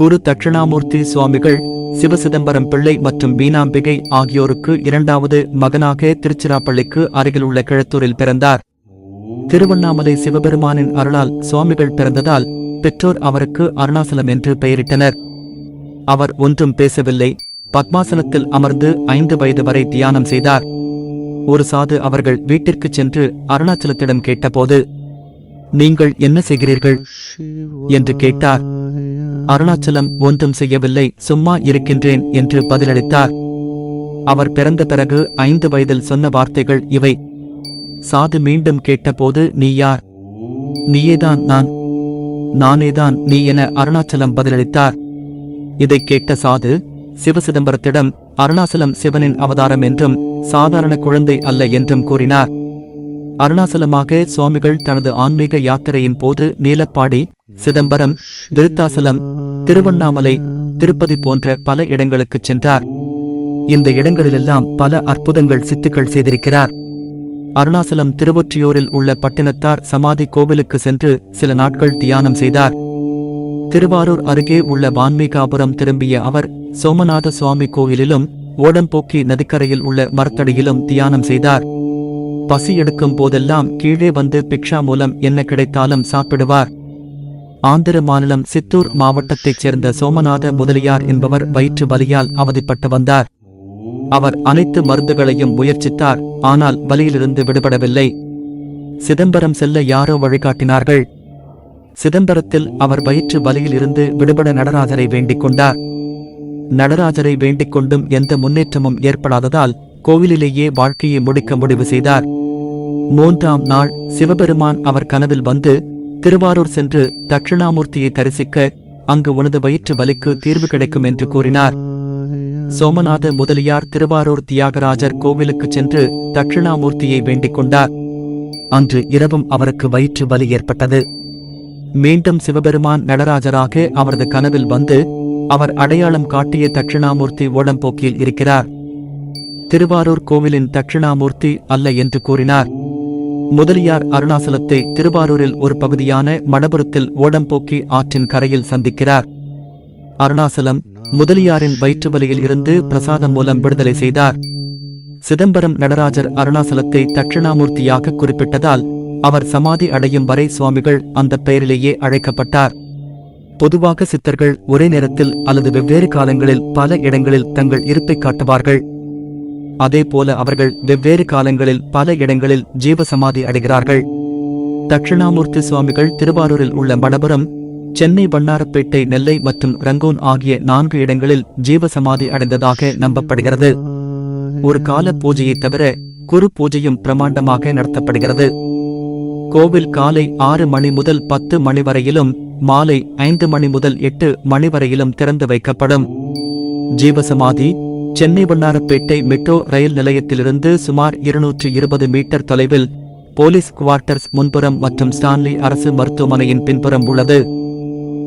குரு தட்சிணாமூர்த்தி சுவாமிகள் சிவசிதம்பரம் பிள்ளை மற்றும் வீணாம்பிகை ஆகியோருக்கு இரண்டாவது மகனாக திருச்சிராப்பள்ளிக்கு அருகிலுள்ள கிழத்தூரில் பிறந்தார். திருவண்ணாமலை சிவபெருமானின் அருளால் சுவாமிகள் பிறந்ததால் பெற்றோர் அவருக்கு அருணாசலம் என்று பெயரிட்டனர். அவர் ஒன்றும் பேசவில்லை. பத்மாசனத்தில் அமர்ந்து ஐந்து வயது வரை தியானம் செய்தார். ஒரு சாது அவர்கள் வீட்டிற்குச் சென்று அருணாச்சலத்திடம் கேட்டபோது நீங்கள் என்ன செய்கிறீர்கள்? என்று கேட்டார். அருணாச்சலம் ஒன்றும் செய்யவில்லை சும்மா இருக்கின்றேன் என்று பதிலளித்தார். அவர் பிறந்த பிறகு ஐந்து வயதில் சொன்ன வார்த்தைகள் இவை. சாது மீண்டும் கேட்டபோது நீ யார்? நீயேதான் நான். நானேதான். நீ என அருணாச்சலம் பதிலளித்தார். இதைக் கேட்ட சாது சிவசிதம்பரத்திடம் அருணாசலம் சிவனின் அவதாரம் என்றும் சாதாரண குழந்தை அல்ல என்றும் கூறினார். அருணாசலமாக சுவாமிகள் தனது ஆன்மீக யாத்திரையின் போது நீலப்பாடி சிதம்பரம் விருத்தாசலம் திருவண்ணாமலை திருப்பதி போன்ற பல இடங்களுக்குச் சென்றார். இந்த இடங்களிலெல்லாம் பல அற்புதங்கள் சித்துக்கள் செய்திருக்கிறார். அருணாசலம் திருவொற்றியூரில் உள்ள பட்டினத்தார் சமாதி கோவிலுக்கு சென்று சில நாட்கள் தியானம் செய்தார். திருவாரூர் அருகே உள்ள வான்மீகாபுரம் திரும்பிய அவர் சோமநாத சுவாமி கோயிலிலும் ஓடம்போக்கி நதிக்கரையில் உள்ள மரத்தடியிலும் தியானம் செய்தார். பசி எடுக்கும் போதெல்லாம் கீழே வந்து பிக்ஷா மூலம் என்ன கிடைத்தாலும் சாப்பிடுவார். ஆந்திர மாநிலம் சித்தூர் மாவட்டத்தைச் சேர்ந்த சோமநாத முதலியார் என்பவர் வயிற்று வலியால் அவதிப்பட்டு வந்தார். அவர் அனைத்து மருந்துகளையும் முயற்சித்தார் ஆனால் வலியிலிருந்து விடுபடவில்லை. சிதம்பரம் செல்ல யாரோ வழிகாட்டினார்கள். சிதம்பரத்தில் அவர் வயிற்று வலியில் இருந்து விடுபட நடராஜரை வேண்டிக் கொண்டார். நடராஜரை வேண்டிக் கொண்டும் எந்த முன்னேற்றமும் ஏற்படாததால் கோவிலிலேயே வாழ்க்கையை முடிக்க முடிவு செய்தார். மூன்றாம் நாள் சிவபெருமான் அவர் கனவில் வந்து திருவாரூர் சென்று தட்சிணாமூர்த்தியை தரிசிக்க அங்கு உனது வயிற்று வலிக்கு தீர்வு கிடைக்கும் என்று கூறினார். சோமநாத முதலியார் திருவாரூர் தியாகராஜர் கோவிலுக்கு சென்று தட்சிணாமூர்த்தியை வேண்டிக் கொண்டார். அன்று இரவும் அவருக்கு வயிற்று வலி ஏற்பட்டது. மீண்டும் சிவபெருமான் நடராஜராக அவரது கனவில் வந்து அவர் அடையாளம் காட்டிய தட்சிணாமூர்த்தி ஓடம்போக்கில் இருக்கிறார். திருவாரூர் கோவிலின் தட்சிணாமூர்த்தி அல்ல என்று கூறினார். முதலியார் அருணாசலத்தை திருவாரூரில் ஒரு பகுதியான மடபுரத்தில் ஓடம்போக்கி ஆற்றின் கரையில் சந்திக்கிறார். அருணாசலம் முதலியாரின் வயிற்று வலியில் இருந்து பிரசாதம் மூலம் விடுதலை செய்தார். சிதம்பரம் நடராஜர் அருணாசலத்தை தட்சிணாமூர்த்தியாக குறிப்பிட்டதால் அவர் சமாதி அடையும் வரை சுவாமிகள் அந்த பெயரிலேயே அழைக்கப்பட்டார். பொதுவாக சித்தர்கள் ஒரே நேரத்தில் அல்லது வெவ்வேறு காலங்களில் பல இடங்களில் தங்கள் இருப்பை காட்டுவார்கள். அதேபோல அவர்கள் வெவ்வேறு காலங்களில் பல இடங்களில் ஜீவசமாதி அடைகிறார்கள். தட்சிணாமூர்த்தி சுவாமிகள் திருவாரூரில் உள்ள மடபுரம் சென்னை வண்ணாரப்பேட்டை நெல்லை மற்றும் ரங்கூன் ஆகிய நான்கு இடங்களில் ஜீவசமாதி அடைந்ததாக நம்பப்படுகிறது. ஒரு கால பூஜையை தவிர குரு பூஜையும் பிரமாண்டமாக நடத்தப்படுகிறது. கோவில் காலை ஆறு மணி முதல் பத்து மணி வரையிலும் மாலை ஐந்து மணி முதல் எட்டு மணி வரையிலும் திறந்து வைக்கப்படும். ஜீவசமாதி சென்னை வண்ணாரப்பேட்டை மெட்ரோ ரயில் நிலையத்திலிருந்து சுமார் இருநூற்று இருபது மீட்டர் தொலைவில் போலீஸ் குவார்ட்டர்ஸ் முன்புறம் மற்றும் ஸ்டான்லி அரசு மருத்துவமனையின் பின்புறம் உள்ளது.